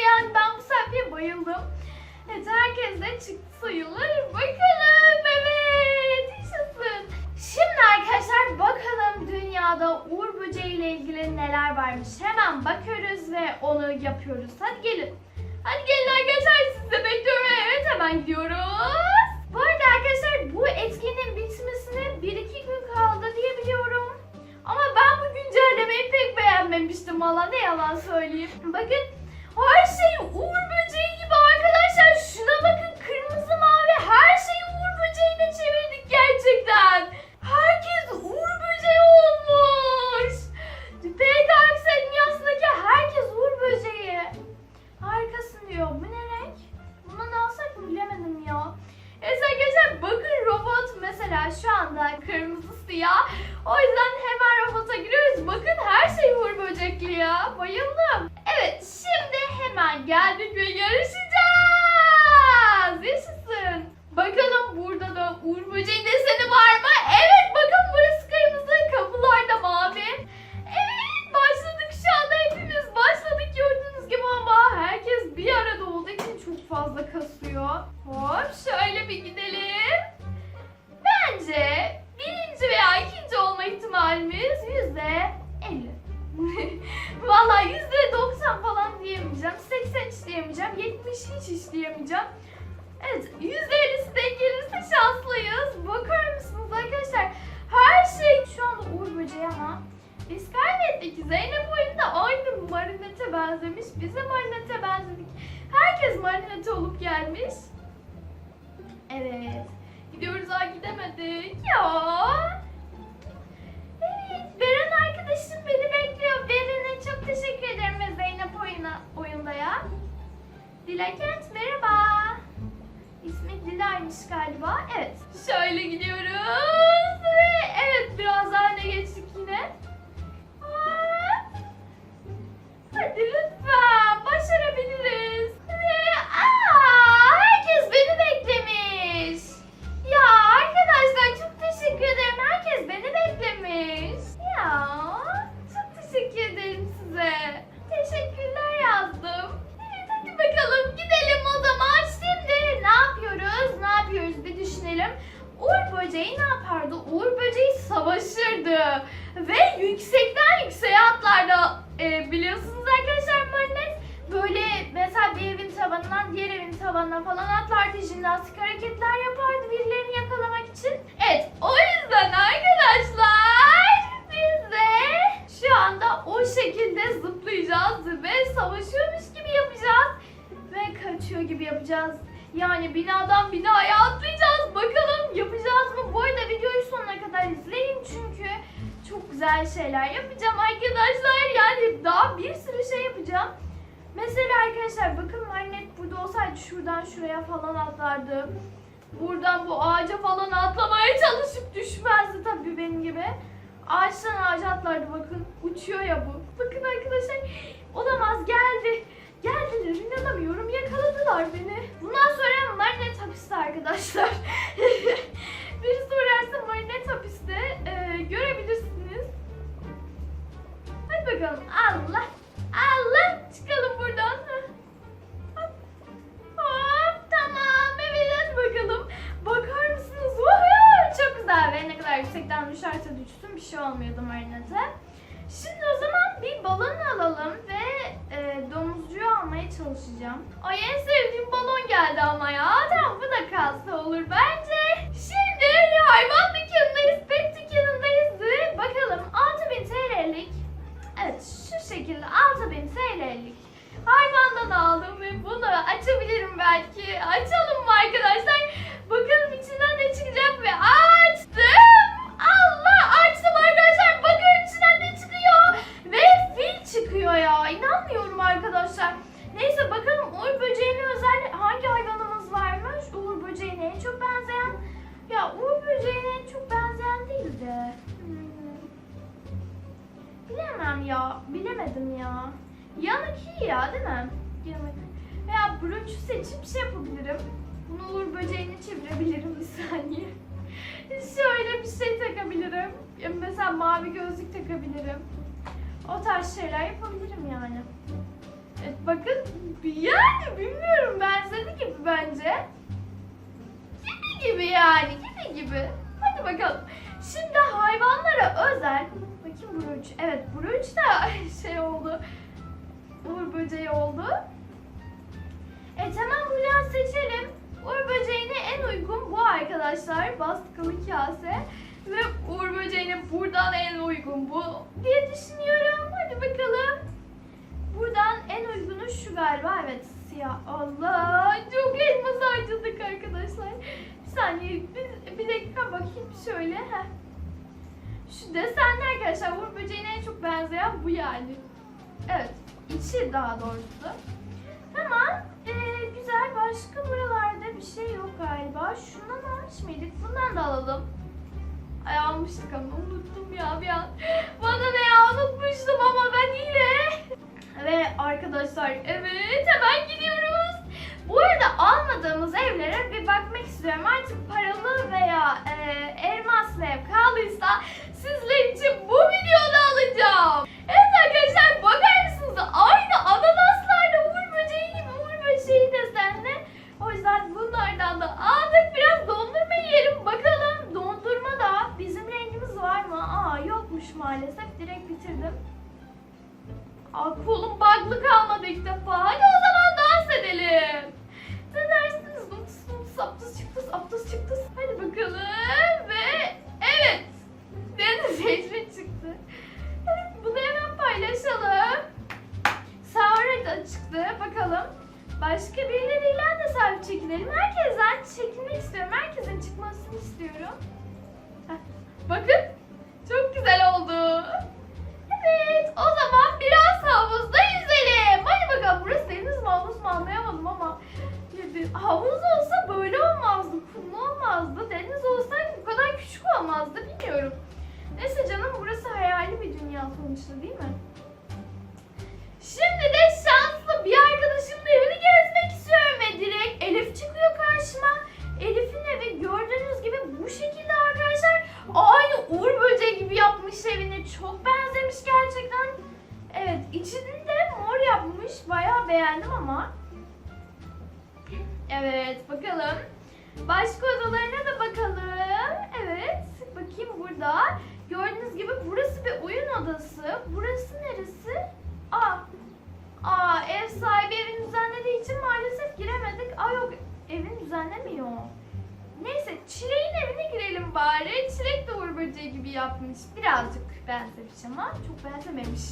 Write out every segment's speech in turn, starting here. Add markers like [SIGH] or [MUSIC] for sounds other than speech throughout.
yani ben bu sayfaya bayıldım. Evet herkes de çıktı sayılır. Bakalım evet yaşasın. Şimdi arkadaşlar bakalım dünyada uğur böceği ile ilgili neler varmış. Hemen bakıyoruz ve onu yapıyoruz. Hadi gelin. Hadi gelin arkadaşlar sizi bekliyorum. Evet hemen gidiyoruz. Bu arada arkadaşlar bu etkinin bitmesine 1-2 gün kaldı diye biliyorum. Ama ben bu güncellemeyi pek beğenmemiştim valla ne yalan söyleyeyim. Bakın her şey uğur böceği gibi arkadaşlar. Şuna bakın kırmızı mavi her şeyi uğur böceğine çevirdik gerçekten. Herkes uğur böceği olmuş. PKX dünyasındaki herkes uğur böceği. Harikasın diyor. Bu ne renk? Buna ne alsak bilemedim ya. Evet arkadaşlar bakın robot mesela şu anda kırmızı siyah. O yüzden hemen robota giriyoruz. Bakın her şey uğur böcekli ya. Bayıldım. Geldik ve yarışacağız. Yaşasın. Bakalım burada da uğur böceği deseni var mı? Evet bakın burası kırmızı kapılar da mavi. Evet başladık şu anda hepimiz başladık gördüğünüz gibi ama herkes bir arada olduğu için çok fazla kasıyor. Hop şöyle bir gidelim. Bence birinci veya ikinci olma ihtimalimiz yüzde elli. [LAUGHS] Valla yüzde doksan falan diyemeyeceğim. 80 hiç diyemeyeceğim. 70 hiç hiç diyemeyeceğim. Evet yüzde ellisi denk gelirse şanslıyız. Bakar mısınız arkadaşlar? Her şey şu anda Uğur Böceği ama biz kaybettik. Zeynep oyunda aynı marinete benzemiş. Biz de marinete benzedik. Herkes marinete olup gelmiş. Evet. Gidiyoruz ha gidemedik. Ya. Şuradan şuraya falan atlardı. Buradan bu ağaca falan atlamaya çalışıp düşmezdi tabii benim gibi. Ağaçtan ağaca atlardı bakın. Uçuyor ya bu. Bakın arkadaşlar olamaz geldi. Geldiler inanamıyorum yakaladılar beni. Bundan sonra Marinet hapiste arkadaşlar. [LAUGHS] Biri sorarsa Marinet hapiste Ee, görebilirsiniz. Hadi bakalım Allah Allah çıkalım buradan. Bir şey olmuyordu marinete. Şimdi o zaman bir balon alalım ve e, domuzcuyu almaya çalışacağım. Ay en sevdiğim balon geldi ama ya. Tamam bu da kalsa olur bence. Şimdi hayvan dükkanındayız, pet dükkanındayız ve bakalım 6000 TL'lik Evet şu şekilde 6000 TL'lik hayvandan aldım ve bunu açabilirim belki. Açalım Bilemedim ya. Yanık iyi ya değil mi? Yanık. Veya broçu seçip şey yapabilirim. Bunu Uğur böceğine çevirebilirim bir saniye. [LAUGHS] Şöyle bir şey takabilirim. Mesela mavi gözlük takabilirim. O tarz şeyler yapabilirim yani. Evet, bakın yani bilmiyorum benzedi gibi bence. gibi gibi yani gibi gibi. Hadi bakalım. Şimdi hayvanlara özel. Buruç. Evet Buruç da [LAUGHS] şey oldu. Uğur böceği oldu. Evet hemen buradan seçelim. Uğur böceğine en uygun bu arkadaşlar. Baskılı kase. Ve Uğur böceğine buradan en uygun bu diye düşünüyorum. Hadi bakalım. Buradan en uygunu şu galiba. Evet siyah. Allah çok elmas harcadık arkadaşlar. Bir saniye bir, bir dakika bakayım şöyle. Heh. Desenli arkadaşlar Uğur böceğine en çok benzeyen bu yani. Evet. içi daha doğrusu. Tamam. Ee, güzel. Başka buralarda bir şey yok galiba. Şundan almış mıydık? Bundan da alalım. Ay almıştık ama unuttum ya bir an. [GASPS] Bana ne ya unutmuştum ama ben yine. [LAUGHS] Ve arkadaşlar evet hemen gidiyoruz. Bu arada almadığımız evlere bir bakmak istiyorum. Artık paralı veya e, bakalım ve evet. Deniz Ecrin çıktı. Bunu hemen paylaşalım. Sahura da çıktı. Bakalım. Başka birileriyle de sahip çekinelim. Herkesten çekilmek istiyorum. Herkesin çıkmasını istiyorum. Bakın. Çok güzel oldu. Evet. O zaman biraz havuzda yüzelim. Hadi bakalım. Burası deniz mi havuz mu anlayamadım ama. Havuz olsa böyle olmazdı. Bilmiyorum. Neyse canım burası hayali bir dünya sonuçta değil mi? Şimdi de şanslı bir arkadaşımın evini gezmek istiyorum ve direkt Elif çıkıyor karşıma. Elif'in evi gördüğünüz gibi bu şekilde arkadaşlar. Aynı Uğur böceği gibi yapmış evini. Çok benzemiş gerçekten. Evet içini de mor yapmış. Bayağı beğendim ama. Evet bakalım. Başka odalarına da bakalım. Evet bakayım burada. Gördüğünüz gibi burası bir oyun odası. Burası neresi? Aa, aa ev sahibi evin düzenlediği için maalesef giremedik. Aa yok evin düzenlemiyor. Neyse Çilek'in evine girelim bari. Çilek de Uğur Böceği gibi yapmış. Birazcık benzemiş ama çok benzememiş.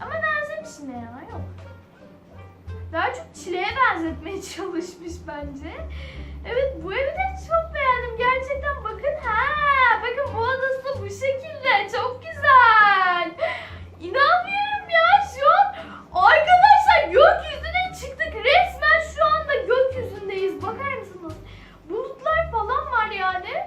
Ama benzemiş ne ya yok. Daha çok çileğe benzetmeye [LAUGHS] çalışmış bence. Evet bu evi de çok beğendim. Gerçekten bakın ha. Bakın bu odası bu şekilde. Çok güzel. İnanmıyorum ya şu an. Arkadaşlar gökyüzüne çıktık. Resmen şu anda gökyüzündeyiz. Bakar mısınız? Bulutlar falan var yani.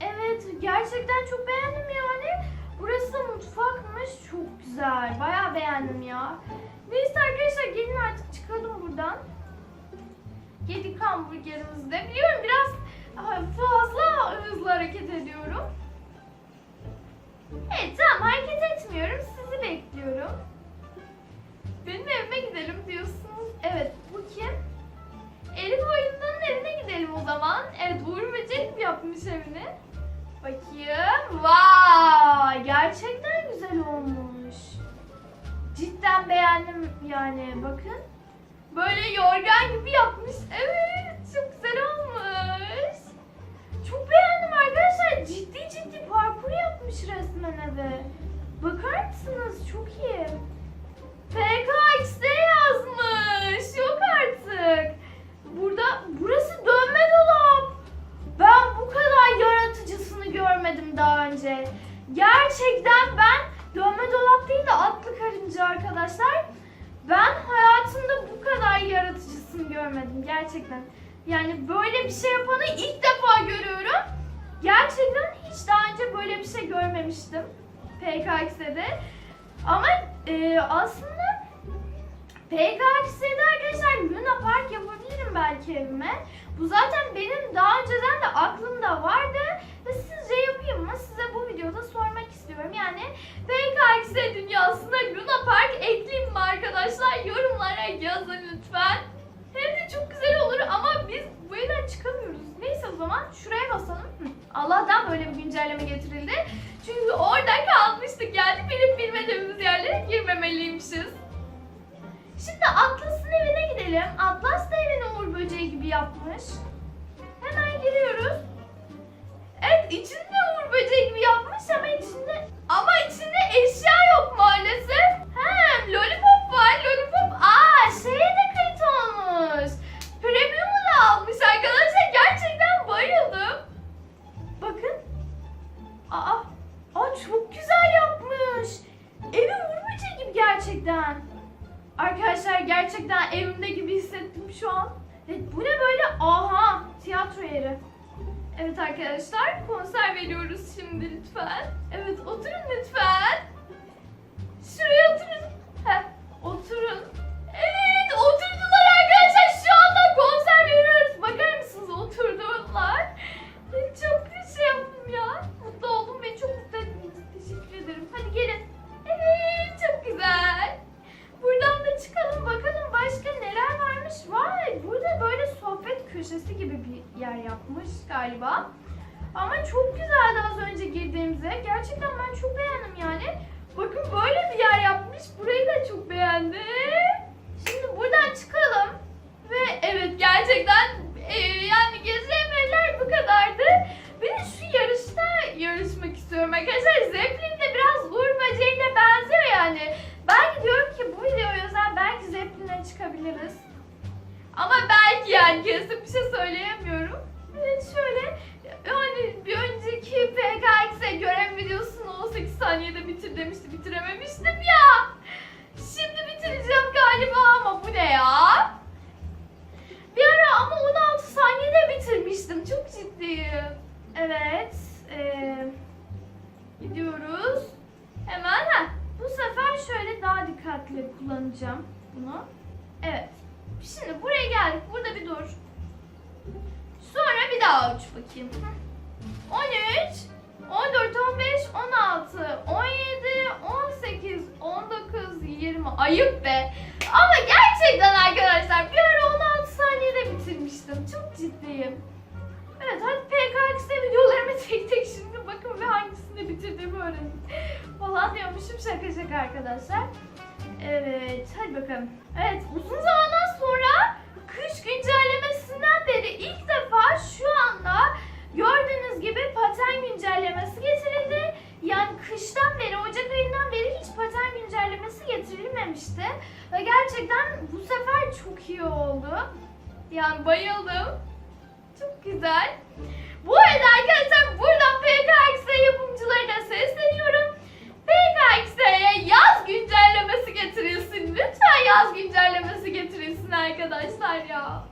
Evet gerçekten çok beğendim yani. Burası mutfakmış. Çok güzel. Bayağı beğendim ya. Neyse arkadaşlar gelin artık çıkalım buradan. Yedik hamburgerimizi de. Biliyorum biraz ah, fazla hızlı hareket ediyorum. Evet tamam hareket etmiyorum. Sizi bekliyorum. Benim evime gidelim diyorsunuz. Evet bu kim? Elif oyundanın evine gidelim o zaman. Evet Uğur Böcek yapmış evini. Bakayım. Vay gerçekten güzel olmuş. Cidden beğendim yani bakın. Böyle yorgan gibi yapmış. Evet çok güzel olmuş. Çok beğendim arkadaşlar. Ciddi ciddi parkur yapmış resmen eve. Bakar mısınız? Çok iyi. PKX'de yazmış. Yok artık. Burada burası dönme dolap. Ben bu kadar yaratıcısını görmedim daha önce. Gerçekten ben dönme dolap değil de atlı karınca arkadaşlar. Ben hayatımda bu kadar yaratıcısını görmedim gerçekten. Yani böyle bir şey yapanı ilk defa görüyorum. Gerçekten hiç daha önce böyle bir şey görmemiştim PKX'de. Ama e, aslında PKX'de arkadaşlar Luna Park yapabilirim belki evime. Bu zaten benim daha önceden de aklımda vardı. Ve sizce yapayım mı? Size bu videoda sormak istiyorum. Yani PKX dünyasına Luna Park arkadaşlar? Yorumlara yazın lütfen. Hem de çok güzel olur ama biz bu yüzden zaman. Şuraya basalım. Allah'tan böyle bir güncelleme getirildi. Çünkü orada kalmıştık yani bilip bilmediğimiz yerlere girmemeliymişiz. Şimdi Atlas'ın evine gidelim. Atlas da evini Uğur Böceği gibi yapmış. Tiyatro yeri. Evet arkadaşlar konser veriyoruz şimdi lütfen. Evet oturun lütfen. Şuraya oturun. Heh, oturun. Köşesi gibi bir yer yapmış galiba. Ama çok güzeldi az önce girdiğimizde. Gerçekten ben çok beğendim yani. Bakın böyle bir yer yapmış. Burayı da çok beğendim. Şimdi buradan çıkalım. Ve evet gerçekten e, yani gezi emirler bu kadardı. Bir de şu yarışta yarışmak istiyorum arkadaşlar. Zeppelin de biraz Uğur Böceği'ne benziyor yani. Ben diyorum ki bu videoya özel belki Zeppelin'e çıkabiliriz. Ama belki yani kesin bir şey söyleyemiyorum. Evet şöyle yani bir önceki PKX'e görev videosunu 18 saniyede bitir demişti bitirememiştim ya. Şimdi bitireceğim galiba ama bu ne ya? Bir ara ama 16 saniyede bitirmiştim çok ciddiyim. Evet. eee, gidiyoruz. Hemen ha. Bu sefer şöyle daha dikkatli kullanacağım bunu. Evet. Şimdi buraya geldik. Burada bir dur. Sonra bir daha uç bakayım. 13, 14, 15, 16, 17, 18, 19, 20. Ayıp be. Ama gerçekten arkadaşlar bir ara 16 saniyede bitirmiştim. Çok ciddiyim. Evet hadi PKX'de videolarımı tek tek şimdi bakın ve hangisini bitirdiğimi öğrenin. Falan diyormuşum şaka şaka arkadaşlar. Evet hadi bakalım. Evet uzun zamandan sonra kış güncellemesinden beri ilk defa şu anda gördüğünüz gibi paten güncellemesi getirildi. Yani kıştan beri, Ocak ayından beri hiç paten güncellemesi getirilmemişti. Ve gerçekten bu sefer çok iyi oldu. Yani bayıldım. Çok güzel. Bu arada arkadaşlar buradan PKX'e yapımcılarına sesleniyorum. PKX'e yaz güncellemesi getirilsin. Lütfen yaz güncellemesi getirilsin arkadaşlar ya.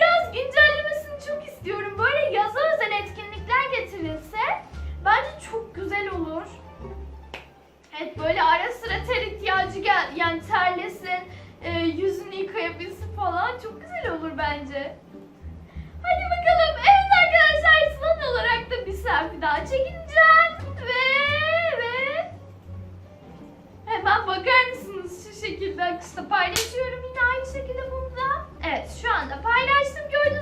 Yaz güncellemesini çok istiyorum. Böyle yaza özel etkinlikler getirilse bence çok güzel olur. Evet böyle ara sıra ter ihtiyacı gel yani terlesin, e, yüzünü yıkayabilsin falan çok güzel olur bence. Hadi bakalım. Evet arkadaşlar son olarak da bir selfie daha çekineceğim. Ve ve hemen bakar mısınız şu şekilde akışta paylaşıyorum şekilde burada. Evet şu anda paylaştım. Gördüğünüz